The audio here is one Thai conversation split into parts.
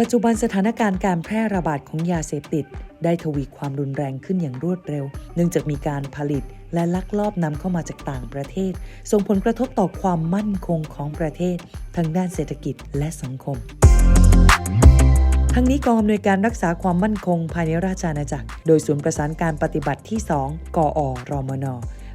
ปัจจุบันสถานการณ์การแพร่ระบาดของยาเสพติด ได้ทวีความรุนแรงขึ้นอย่างรวดเร็ว เนื่องจากมีการผลิตและลักลอบนำเข้ามาจากต่างประเทศ ส่งผลกระทบต่อความมั่นคงของประเทศ ทั้งด้านเศรษฐกิจและสังคมทั้งนี้กองอำนวยการรักษาความมั่นคงภายในราชอาณาจักร โดยศูนย์ประสานการปฏิบัติที่ 2 กอรมน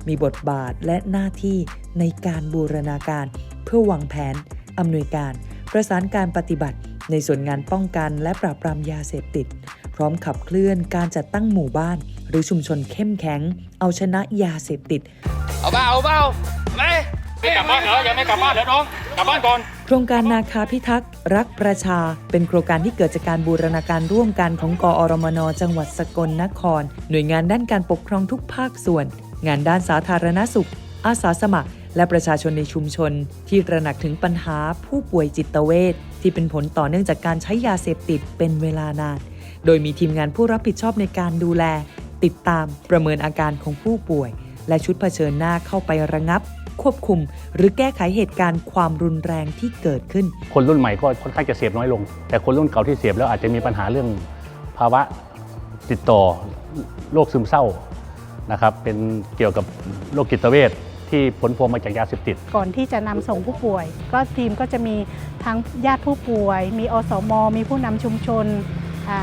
มีบทบาทและหน้าที่ในการบูรณาการ เพื่อวางแผน อำนวยการ ประสานการปฏิบัติ ในส่วนงานป้องกันและปราบปรามยาเสพติด พร้อมขับเคลื่อนการจัดตั้งหมู่บ้าน หรือชุมชนเข้มแข็ง เอาชนะยาเสพติด เอาเปล่าเอาเปล่าไหมไม่กลับบ้านเหรอยังไม่กลับบ้านเหรอน้องกลับบ้านก่อนโครงการนาคาพิทักษ์รักประชา เป็นโครงการที่เกิดจากการบูรณาการร่วมกันของกอรมน จังหวัดสกลนคร หน่วยงานด้านการปกครองทุกภาคส่วน งานด้านสาธารณสุข อาสาสมัคร และประชาชนในชุมชน ที่ตระหนักถึงปัญหาผู้ป่วยจิตเวช ที่เป็นผลต่อเนื่องจากการใช้ยาเสพติดเป็นเวลานาน โดยมีทีมงานผู้รับผิดชอบในการดูแล ติดตามประเมินอาการของผู้ป่วย และชุดเผชิญหน้าเข้าไประงับ ควบคุม หรือแก้ไขเหตุการณ์ความรุนแรงที่เกิดขึ้น คนรุ่นใหม่ก็ค่อนข้างจะเสพน้อยลง แต่คนรุ่นเก่าที่เสพแล้วอาจจะมีปัญหาเรื่องภาวะติดต่อโรคซึมเศร้านะครับเป็นเกี่ยวกับโรคจิตเวช ที่ผลพวงมาจากยาเสพติด ก่อนที่จะนำส่งผู้ป่วย ก็ทีมก็จะมีทั้งญาติผู้ป่วย มีอสม มีผู้นำชุมชนอ่า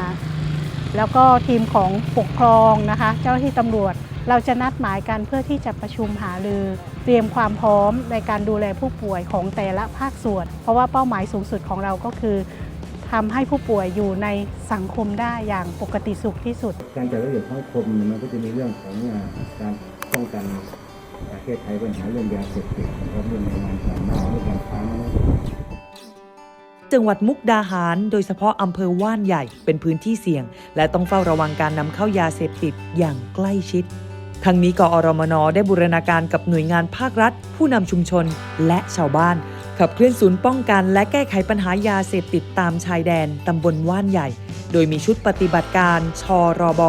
แล้วก็ทีมของปกครองนะคะ เจ้าหน้าที่ตำรวจ เราจะนัดหมายกันเพื่อที่จะประชุมหารือ เตรียมความพร้อมในการดูแลผู้ป่วยของแต่ละภาคส่วน เพราะว่าเป้าหมายสูงสุดของเราก็คือทำให้ผู้ป่วยอยู่ในสังคมได้อย่างปกติสุขที่สุด การจัดระเบียบสังคมเนี่ยมันก็จะมีเรื่องของอ่าการป้องกัน ประเทศไทยปัญหาเรื่องยาเสพติดนะครับเรื่องแรงงานต่างด้าวเรื่องการค้ามนุษย์จังหวัดมุกดาหาร โดยเฉพาะอำเภอว่านใหญ่เป็นพื้นที่เสี่ยง และต้องเฝ้าระวังการนำเข้ายาเสพติดอย่างใกล้ชิด ทั้งนี้กอรมนได้บูรณาการกับหน่วยงานภาครัฐ ผู้นำชุมชนและชาวบ้าน ขับเคลื่อนศูนย์ป้องกัน และแก้ไขปัญหายาเสพติดตามชายแดนตำบลว่านใหญ่ ดยมีชุดปฏิบัติการชรบ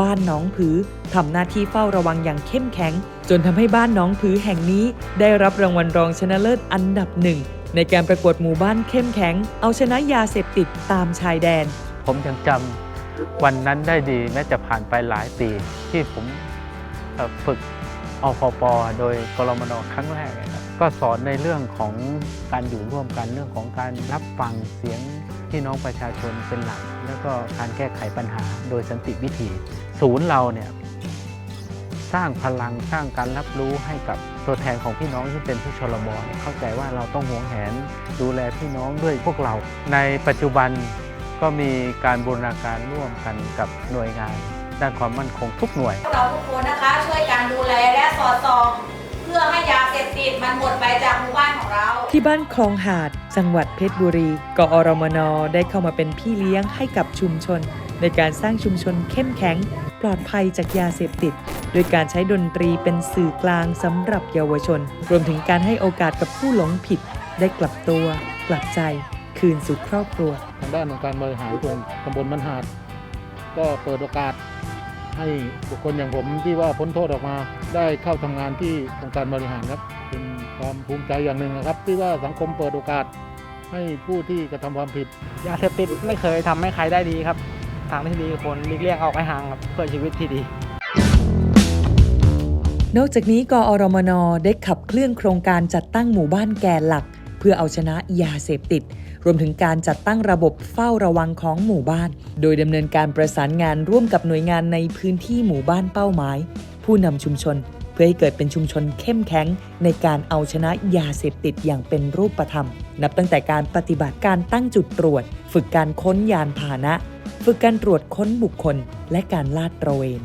บ้านหนองผือทำหน้าที่เฝ้าระวังอย่างเข้มแข็ง จนทำให้บ้านหนองผือแห่งนี้ ได้รับรางวัลรองชนะเลิศอันดับหนึ่งในการประกวดหมู่บ้านเข้มแข็ง เอาชนะยาเสพติดตามชายแดน ผมยังจำวันนั้นได้ดีแม้จะผ่านไปหลายปี ที่ผมฝึกอพปโดยกรมนครั้งแรก ก็สอนในเรื่องของการอยู่ร่วมกันเรื่องของการรับฟังเสียง พี่น้องประชาชนเป็นหลัก แล้วก็การแก้ไขปัญหาโดยสันติวิธี ศูนย์เราเนี่ยสร้างพลังสร้างการรับรู้ให้กับตัวแทนของพี่น้องที่เป็นผู้ชลบเนี่ยเข้าใจว่าเราต้องหวงแหนดูแลพี่น้องด้วยพวกเรา ในปัจจุบันก็มีการบูรณาการร่วมกันกับหน่วยงาน ด้านความมั่นคงทุกหน่วยพวกเราทุกคนนะคะช่วยการดูแลและสอดส่องเพื่อให้ยา ดมันหมดไปจากหมู่บ้านของเรา ที่บ้านคลองหาด จังหวัดเพชรบุรี กอรมนได้เข้ามาเป็นพี่เลี้ยงให้กับชุมชน ในการสร้างชุมชนเข้มแข็ง ปลอดภัยจากยาเสพติด โดยการใช้ดนตรีเป็นสื่อกลางสำหรับเยาวชน รวมถึงการให้โอกาสกับผู้หลงผิด ได้กลับตัว กลับใจ คืนสู่ครอบครัว ทางด้านของการบริหารส่วนตำบลมันหาด ก็เปิดโอกาส ให้บุคคลอย่างผมที่ว่าพ้นโทษออกมา ได้เข้าทำงานที่องค์การบริหารครับ เป็นความภูมิใจอย่างหนึ่งนะครับ ที่ว่าสังคมเปิดโอกาส ให้ผู้ที่กระทำความผิดยาเสพติดไม่เคยทำให้ใครได้ดีครับ ทางที่ดีควรหลีกเลี่ยงออกให้ห่างครับเพื่อชีวิตที่ดีนอกจากนี้กอรมนได้ขับเคลื่อนโครงการจัดตั้งหมู่บ้านแกนหลัก พื่อเอาชนะยาเสพติด รวมถึงการจัดตั้งระบบเฝ้าระวังของหมู่บ้าน โดยดำเนินการประสานงานร่วมกับหน่วยงานในพื้นที่หมู่บ้านเป้าหมาย ผู้นำชุมชน เพื่อให้เกิดเป็นชุมชนเข้มแข็ง ในการเอาชนะยาเสพติดอย่างเป็นรูปธรรม นับตั้งแต่การปฏิบัติการตั้งจุดตรวจ ฝึกการค้นยานพาหนะ ฝึกการตรวจค้นบุคคล และการลาดตระเวน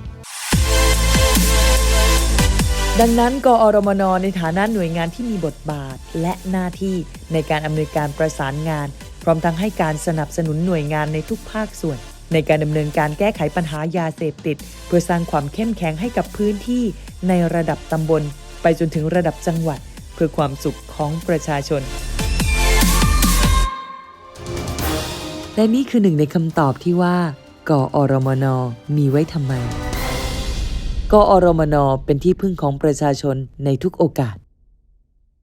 ดังนั้นกอรมนในฐานะหน่วยงานที่มีบทบาทและหน้าที่ในการอำนวยการประสานงาน พร้อมทั้งให้การสนับสนุนหน่วยงานในทุกภาคส่วน ในการดำเนินการแก้ไขปัญหายาเสพติด เพื่อสร้างความเข้มแข็งให้กับพื้นที่ในระดับตำบล ไปจนถึงระดับจังหวัด เพื่อความสุขของประชาชน และนี่คือหนึ่งในคำตอบที่ว่ากอรมนมีไว้ทำไม กอรมนเป็นที่พึ่งของประชาชนในทุกโอกาส